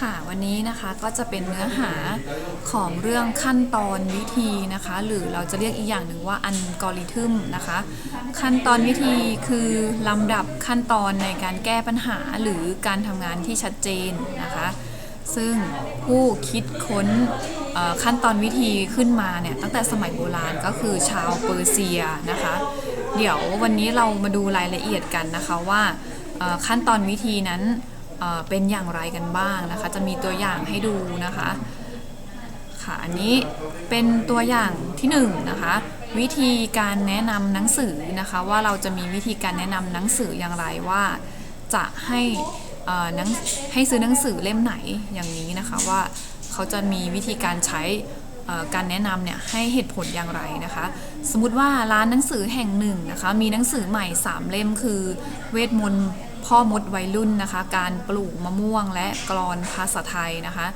ค่ะวันนี้นะคะก็จะเป็นเนื้อหาของเรื่องขั้นตอนวิธีนะคะ หรือเราจะเรียกอีกอย่างหนึ่งว่าอัลกอริทึมนะคะ ขั้นตอนวิธีคือลำดับขั้นตอนในการแก้ปัญหาหรือการทำงานที่ชัดเจนนะคะ ซึ่งผู้คิดค้นขั้นตอนวิธีขึ้นมาเนี่ยตั้งแต่สมัยโบราณก็คือชาวเปอร์เซียนะคะ เดี๋ยววันนี้เรามาดูรายละเอียดกันนะคะว่าขั้นตอนวิธีนั้น เป็นอย่างไรกันบ้างนะคะ จะมีตัวอย่างให้ดูนะคะค่ะอันนี้เป็นตัวอย่างที่หนึ่งนะคะวิธีการแนะนำหนังสือนะคะ ว่าเราจะมีวิธีการแนะนำหนังสืออย่างไรว่าจะให้หนังให้ซื้อหนังสือเล่มไหนอย่างนี้นะคะว่าเขาจะมีวิธีการใช้การแนะนำเนี่ยให้เหตุผลอย่างไรนะคะ สมมติว่าร้านหนังสือแห่งหนึ่งนะคะ มีหนังสือใหม่ 3 เล่มคือเวทมนต์ พ่อมดวัยรุ่นนะคะ การปลูกมะม่วงและกรอนภาษาไทยนะคะ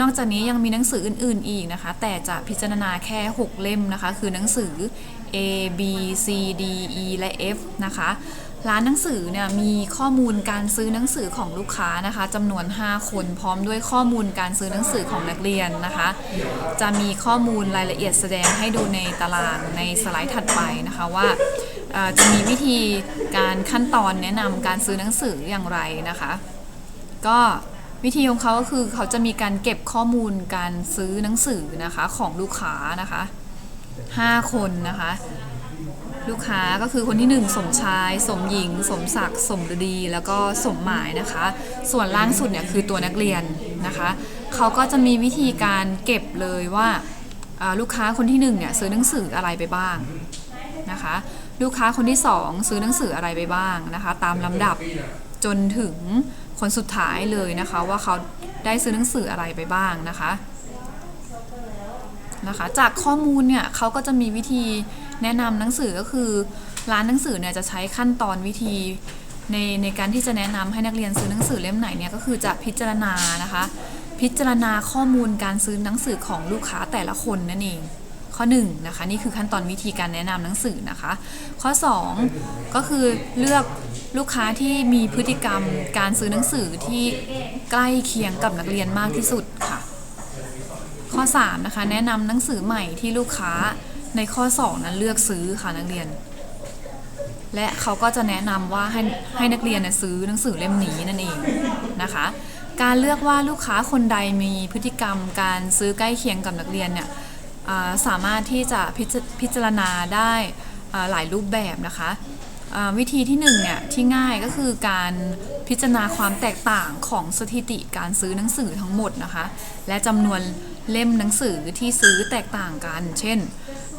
นอกจากนี้ยังมีหนังสืออื่น ๆ อีกนะคะ แต่จะพิจารณาแค่ 6 เล่มนะคะ คือหนังสือ A B C D E และ F นะคะ ร้านหนังสือเนี่ยมีข้อมูลการซื้อหนังสือของลูกค้านะคะจำนวน 5 คนพร้อมด้วยข้อมูลการซื้อหนังสือของนักเรียนนะคะ จะมีข้อมูลรายละเอียดแสดงให้ดูในตารางในสไลด์ถัดไปนะคะว่า จะมีวิธีการขั้นตอนแนะนำการซื้อหนังสืออย่างไรนะคะ ก็วิธีของเขาก็คือเขาจะมีการเก็บข้อมูลการซื้อหนังสือนะคะของลูกค้านะคะ5คนนะคะ ลูกค้าก็คือคนที่ 1 สมชาย สมหญิง สมศักดิ์สมฤดี แล้วก็สมหมายนะคะ ส่วนล่างสุดเนี่ยคือตัวนักเรียนนะคะเขาก็จะมีวิธีการเก็บเลยว่าอ่าลูกค้าคนที่1เนี่ยซื้อหนังสืออะไรไปบ้างนะคะ ลูกค้าคนที่ 2 ซื้อหนังสืออะไรไปบ้างนะคะ ตามลำดับจนถึงคนสุดท้ายเลยนะคะ ว่าเขาได้ซื้อหนังสืออะไรไปบ้างนะคะนะคะ จากข้อมูลเนี่ยเขาก็จะมีวิธีแนะนำหนังสือก็คือ ร้านหนังสือเนี่ยจะใช้ขั้นตอนวิธีในในการที่จะแนะนำให้นักเรียนซื้อหนังสือเล่มไหนเนี่ยก็คือจะพิจารณานะคะ พิจารณาข้อมูลการซื้อหนังสือของลูกค้าแต่ละคนนั่นเอง ข้อ1นะคะนี่คือขั้นตอนวิธีการแนะนำหนังสือนะคะ ข้อ 2 ก็คือเลือกลูกค้าที่มีพฤติกรรมการซื้อหนังสือที่ใกล้เคียงกับนักเรียนมากที่สุดค่ะ ข้อ3นะคะแนะนำหนังสือใหม่ที่ลูกค้าในข้อ 2 นั้นเลือกซื้อค่ะนักเรียน และเขาก็จะแนะนำว่าให้ให้นักเรียนเนี่ยซื้อหนังสือเล่มนี้นั่นเองนะคะการเลือกว่าลูกค้าคนใดมีพฤติกรรมการซื้อใกล้เคียงกับนักเรียนเนี่ย สามารถที่จะพิจารณาได้หลายรูปแบบนะคะวิธีที่1เนี่ยที่ง่ายก็คือการพิจารณาความแตกต่างของสถิติการซื้อหนังสือทั้งหมดนะคะ และจำนวนเล่มหนังสือที่ซื้อแตกต่างกัน เช่น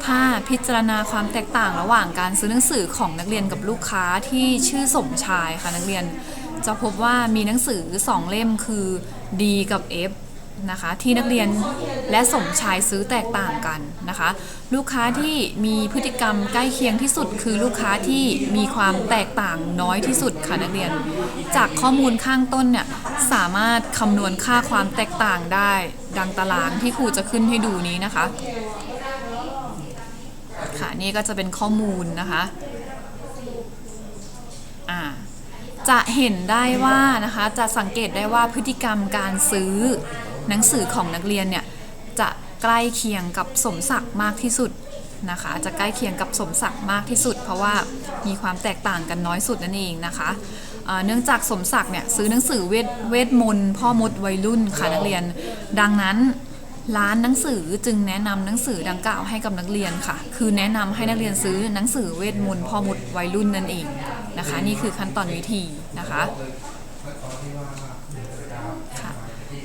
ถ้าพิจารณาความแตกต่างระหว่างการซื้อหนังสือของนักเรียนกับลูกค้าที่ชื่อสมชายค่ะนักเรียน จะพบว่ามีหนังสือ 2 เล่มคือ D กับ F นะคะที่นักเรียนและสมชายซื้อแตกต่างกันนะคะ ลูกค้าที่มีพฤติกรรมใกล้เคียงที่สุด คือลูกค้าที่มีความแตกต่างน้อยที่สุดค่ะนักเรียน จากข้อมูลข้างต้นเนี่ยสามารถคำนวณค่าความแตกต่างได้ ดังตารางที่ครูจะขึ้นให้ดูนี้นะคะ ค่ะนี่ก็จะเป็นข้อมูลนะคะอ่าจะเห็นได้ว่านะคะจะสังเกตได้ว่าพฤติกรรมการซื้อ หนังสือของนักเรียนเนี่ยจะใกล้เคียงกับสมศักดิ์มากที่สุดนะคะ จะใกล้เคียงกับสมศักดิ์มากที่สุด เพราะว่ามีความแตกต่างกันน้อยสุดนั่นเองนะคะเนื่องจากสมศักดิ์เนี่ยซื้อหนังสือเวทเวทมนต์พ่อมดวัยรุ่นค่ะนักเรียน ดังนั้นร้านหนังสือจึงแนะนำหนังสือดังกล่าวให้กับนักเรียนค่ะ คือแนะนำให้นักเรียนซื้อหนังสือเวทมนต์พ่อมดวัยรุ่นนั่นเองนะคะ นี่คือขั้นตอนวิธีนะคะ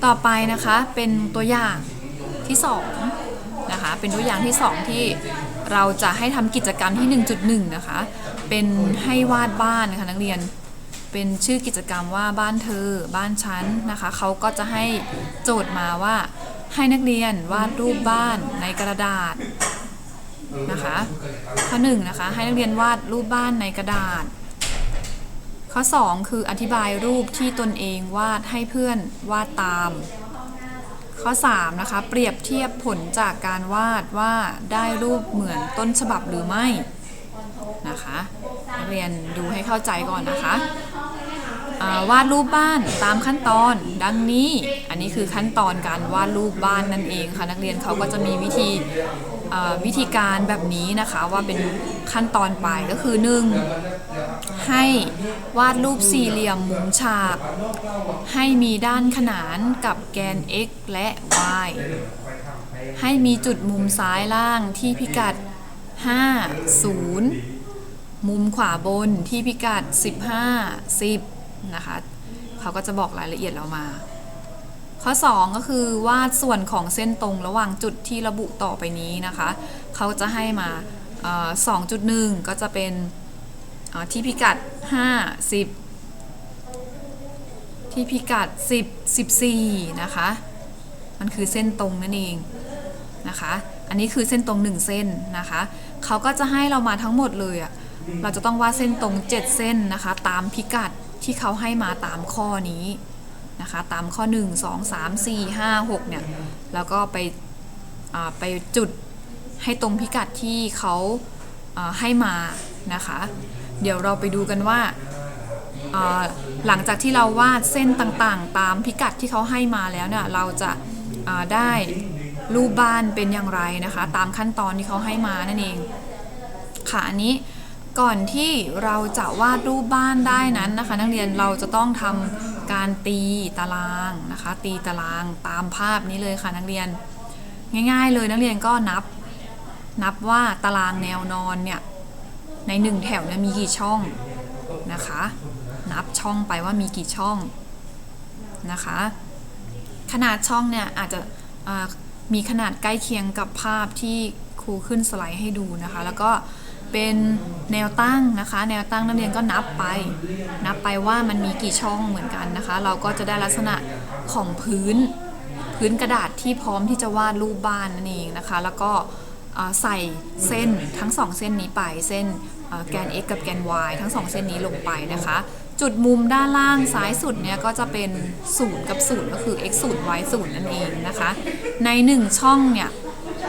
ต่อไปนะคะเป็นตัวอย่างที่2นะคะเป็นตัวอย่างที่ 2 ที่เราจะให้ทำกิจกรรมที่ 1.1 นะคะ เป็นให้วาดบ้านนะคะนักเรียนเป็นชื่อกิจกรรมว่าบ้านเธอ บ้านฉันนะคะเขาก็จะให้โจทย์มาว่าให้นักเรียนวาดรูปบ้านในกระดาษนะคะข้อหนึ่งนะคะให้นักเรียนวาดรูปบ้านในกระดาษ ข้อ 2 คืออธิบายรูปที่ตนเองวาดให้เพื่อนวาดตาม ข้อ 3 นะคะ เปรียบเทียบผลจากการวาดว่าได้รูปเหมือนต้นฉบับหรือไม่นะคะเรียนดูให้เข้าใจก่อนนะคะวาดรูปบ้านตามขั้นตอนดังนี้ อันนี้คือขั้นตอนการวาดรูปบ้านนั่นเองค่ะนักเรียนเขาก็จะมีวิธี วิธีการแบบนี้นะคะว่าเป็นขั้นตอนไปก็คือ 1. ให้วาดรูปสี่เหลี่ยมมุมฉาก ให้มีด้านขนานกับแกน x และ y ให้มีจุดมุมซ้ายล่างที่พิกัด 5 0 มุมขวาบนที่พิกัด 15 10 นะคะ เขาก็จะบอกรายละเอียดเรามา ข้อ 2 ก็คือวาดส่วนของเส้นตรงระหว่างจุดที่ระบุต่อไปนี้นะคะ เขาจะให้มาเอ่อ2.1 ก็จะเป็นที่พิกัด 5 10 ที่พิกัด 10 14 นะคะ มันคือเส้นตรงนั่นเองนะคะ อันนี้คือเส้นตรง 1 เส้นนะคะ เขาก็จะให้เรามาทั้งหมดเลยอะเราจะต้องวาดเส้นตรง 7 เส้นนะคะ ตามพิกัดที่เขาให้มาตามข้อนี้ นะคะตามข้อ 1 2 3 4 5 6เนี่ยแล้วก็ไปไปจุดให้ตรงพิกัดที่เขาาให้มานะคะ เดี๋ยวเราไปดูกันว่าาหลังจากที่เราวาดเส้นต่างๆ ตามพิกัดที่เขาให้มาแล้วเนี่ยเราจะาได้รูปบ้านเป็นอย่างไรนะคะ ตามขั้นตอนที่เขาให้มานั่นเองค่ะอันนี้ก่อนที่เราจะวาดรูปบ้านได้นั้นนะคะ นักเรียนเราจะต้องทำ การตีตารางนะคะ ตีตารางตามภาพนี้เลยค่ะนักเรียน ง่าย ๆ เลยนักเรียนก็นับ นับว่าตารางแนวนอนเนี่ยในหนึ่งแถวเนี่ยมีกี่ช่องนะคะ นับช่องไปว่ามีกี่ช่องนะคะ ขนาดช่องเนี่ยอาจจะมีขนาดใกล้เคียงกับภาพที่ครูขึ้นสไลด์ให้ดูนะคะ แล้วก็ เป็นแนวตั้งนะคะ แนวตั้งนักเรียนก็นับไป นับไปว่ามันมีกี่ช่องเหมือนกันนะคะ เราก็จะได้ลักษณะของพื้น พื้นกระดาษที่พร้อมที่จะวาดรูปบ้านนั่นเองนะคะ แล้วก็ใส่เส้นทั้งสองเส้นนี้ไป เส้นแกน x กับแกน y ทั้งสองเส้นนี้ลงไปนะคะ จุดมุมด้านล่างซ้ายสุดเนี่ยก็จะเป็น 0 กับ 0 ก็คือ x 0 y 0นั่นเองนะคะ ใน 1 ช่องเนี่ย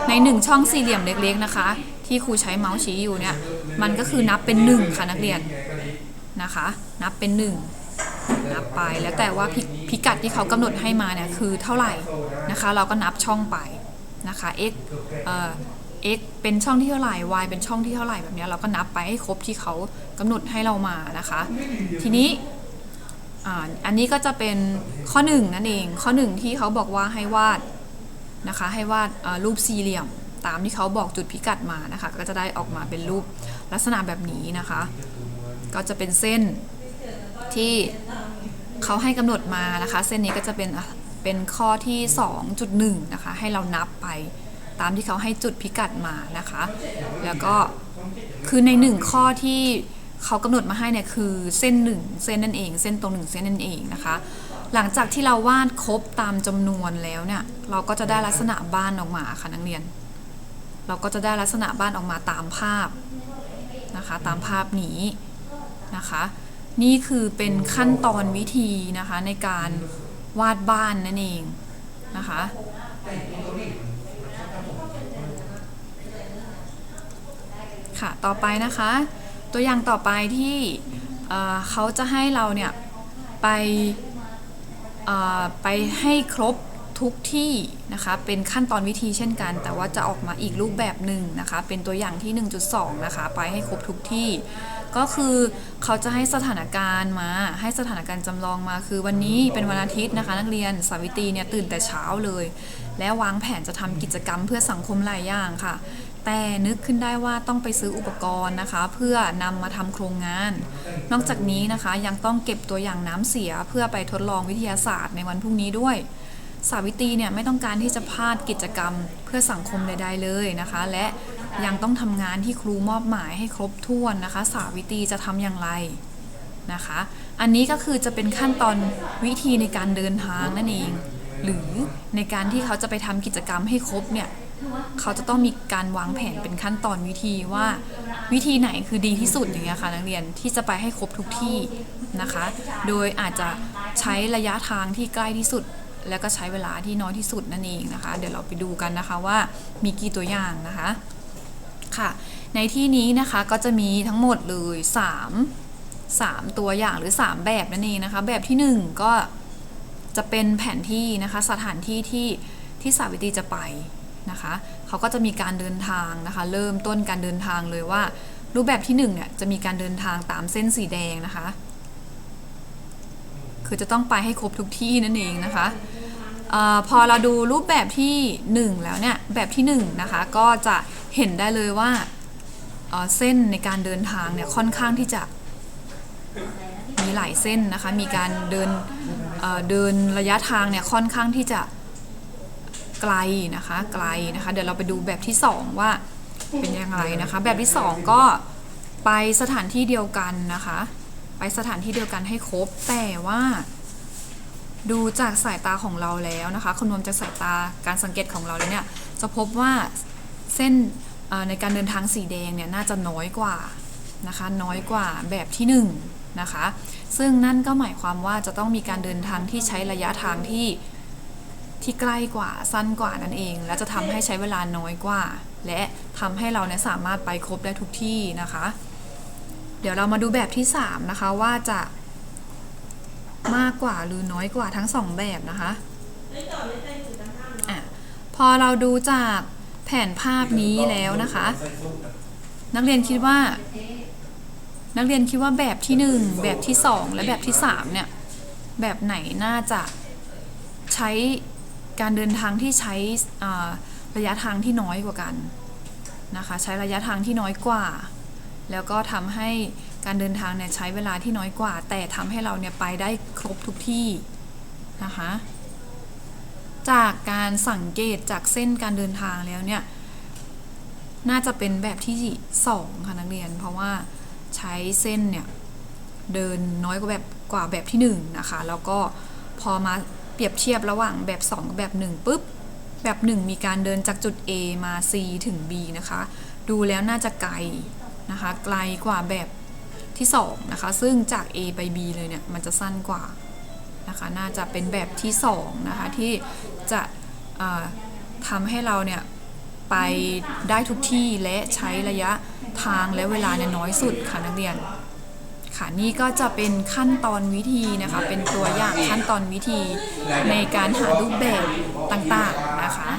ใน 1 ช่องสี่เหลี่ยมเล็กๆนะคะ ที่ครูใช้เมาส์ชี้อยู่เนี่ย มันก็คือนับเป็น1ค่ะนักเรียนนะคะ นับเป็น 1 นับไปแล้วแต่ว่าพพิกัดที่เขากำหนดให้มาเนี่ยคือเท่าไหร่นะคะ เราก็นับช่องไปนะคะ x เอ่อ x เป็นช่องที่เท่าไหร่ y เป็นช่องที่เท่าไหร่แบบเนี้ยเราก็นับไปให้ครบที่เขากำหนดให้เรามานะคะ ทีนี้อ,อันนี้ก็จะเป็นข้อ1นงนั่นเอง ข้อ 1 ที่เขาบอกว่าให้วาดนะคะ ให้วาดรูปสี่เหลี่ยม ตามที่เขาบอกจุดพิกัดมานะคะ ก็จะได้ออกมาเป็นรูปลักษณะแบบนี้นะคะ ก็จะเป็นเส้นที่เขาให้กำหนดมานะคะ เส้นนี้ก็จะเป็นเป็นข้อที่ 2.1 นะคะ ให้เรานับไปตามที่เขาให้จุดพิกัดมานะคะ แล้วก็คือในหนึ่งข้อที่เขากำหนดมาให้เนี่ยคือเส้นหนึ่งเส้นนั่นเอง เส้นตรงหนึ่งเส้นนั่นเองนะคะ หลังจากที่เราวาดครบตามจำนวนแล้วเนี่ย เราก็จะได้ลักษณะบ้านออกมาค่ะนักเรียน เราก็จะได้ลักษณะบ้านออกมาตามภาพนะคะตามภาพนี้นะคะ นี่คือเป็นขั้นตอนวิธีนะคะในการวาดบ้านนั่นเองนะคะค่ะต่อไปนะคะ ตัวอย่างต่อไปที่เเขาจะให้เราเนี่ยไปไปให้ครบ ทุกที่นะคะ เป็นขั้นตอนวิธีเช่นกัน แต่ว่าจะออกมาอีกรูปแบบหนึ่งนะคะ เป็นตัวอย่างที่ 1.2 นะคะ ไปให้ครบทุกที่ ก็คือเขาจะให้สถานการณ์มา ให้สถานการณ์จำลองมา คือวันนี้เป็นวันอาทิตย์นะคะ นักเรียนสาวิตรีเนี่ยตื่นแต่เช้าเลย และวางแผนจะทำกิจกรรมเพื่อสังคมหลายอย่างค่ะ แต่นึกขึ้นได้ว่าต้องไปซื้ออุปกรณ์นะคะ เพื่อนำมาทำโครงงาน นอกจากนี้นะคะยังต้องเก็บตัวอย่างน้ำเสียเพื่อไปทดลองวิทยาศาสตร์ในวันพรุ่งนี้ด้วย สาวิตรีเนี่ยไม่ต้องการที่จะพลาดกิจกรรมเพื่อสังคมใดๆเลยนะคะ และยังต้องทำงานที่ครูมอบหมายให้ครบถ้วนนะคะ สาวิตรีจะทำอย่างไรนะคะ อันนี้ก็คือจะเป็นขั้นตอนวิธีในการเดินทางนั่นเอง หรือในการที่เขาจะไปทำกิจกรรมให้ครบเนี่ยเขาจะต้องมีการวางแผนเป็นขั้นตอนวิธีว่า วิธีไหนคือดีที่สุดอย่างเงี้ยค่ะนักเรียนที่จะไปให้ครบทุกที่นะคะ โดยอาจจะใช้ระยะทางที่ใกล้ที่สุด แล้วก็ใช้เวลาที่น้อยที่สุดนั่นเองนะคะ เดี๋ยวเราไปดูกันนะคะว่ามีกี่ตัวอย่างนะคะค่ะ ในที่นี้นะคะก็จะมีทั้งหมดเลย 3 3 ตัวอย่างหรือ 3 แบบนั่นเองนะคะ แบบที่ 1 ก็จะเป็นแผนที่นะคะ สถานที่ที่ที่สาวิตรีจะไปนะคะเขาก็จะมีการเดินทางนะคะ เริ่มต้นการเดินทางเลยว่า รูปแบบที่1เนี่ยจะมีการเดินทางตามเส้นสีแดงนะคะ คือจะต้องไปให้ครบทุกที่นั่นเองนะคะออพอเราดูรูปแบบที่ 1 แล้วเนี่ยแบบที่1นะคะก็จะเห็นได้เลยว่าเเส้นในการเดินทางเนี่ยค่อนข้างที่จะมีหลายเส้นนะคะมีการเดินเเดินระยะทางเนี่ยค่อนข้างที่จะไกลนะคะไกลนะคะเดี๋ยวเราไปดูแบบที่ 2 ว่าเป็นยังไงนะคะ แบบที่ 2 ก็ไปสถานที่เดียวกันนะคะ สถานที่เดียวกันให้ครบ แต่ว่า ดูจากสายตาของเราแล้วนะคะคำนวณจากสายตาการสังเกตของเราแล้วเนี่ยจะพบว่าเส้นในการเดินทางสีแดงเนี่ยน่าจะน้อยกว่านะคะน้อยกว่าแบบที่1นงนะคะซึ่งนั่นก็หมายความว่าจะต้องมีการเดินทางที่ใช้ระยะทางที่ที่ใกล้กว่าสั้นกว่านั่นเอง และจะทำให้ใช้เวลาน้อยกว่า และทำให้เราเนี่ยสามารถไปครบได้ทุกที่นะคะ เดี๋ยวเรามาดูแบบที่ 3 นะคะว่าจะมากกว่าหรือน้อยกว่าทั้ง 2 แบบนะคะอะพอเราดูจากแผนภาพนี้แล้วนะคะ นักเรียนคิดว่า นักเรียนคิดว่าแบบที่ 1 แบบที่ 2 และแบบที่ 3 เนี่ย แบบไหนน่าจะใช้การเดินทางที่ใช้ระยะทางที่น้อยกว่ากันนะคะ ใช้ระยะทางที่น้อยกว่า แล้วก็ทำให้การเดินทางเนี่ยใช้เวลาที่น้อยกว่า แต่ทำให้เราเนี่ยไปได้ครบทุกที่นะคะ จากการสังเกตจากเส้นการเดินทางแล้วเนี่ยน่าจะเป็นแบบที่สองค่ะนักเรียน เพราะว่าใช้เส้นเนี่ยเดินน้อยกว่าแบบกว่าแบบที่หนึ่งนะคะ แล้วก็พอมาเปรียบเทียบระหว่างแบบ 2 กับแบบ 1ปุ๊บแบบ 1 มีการเดินจากจุด A มา C ถึง B นะคะ ดูแล้วน่าจะไกล นะคะไกลกว่าแบบที่2นะคะซึ่งจาก A ไป B เลยเนี่ยมันจะสั้นกว่านะคะน่าจะเป็นแบบที่2นะคะที่จะอ่าทำให้เราเนี่ยไปได้ทุกที่และใช้ระยะทางและเวลาเนี่ยน้อยสุดค่ะนักเรียนค่ะนี่ก็จะเป็นขั้นตอนวิธีนะคะ เป็นตัวอย่างขั้นตอนวิธีในการหารูปแบบต่างๆนะคะ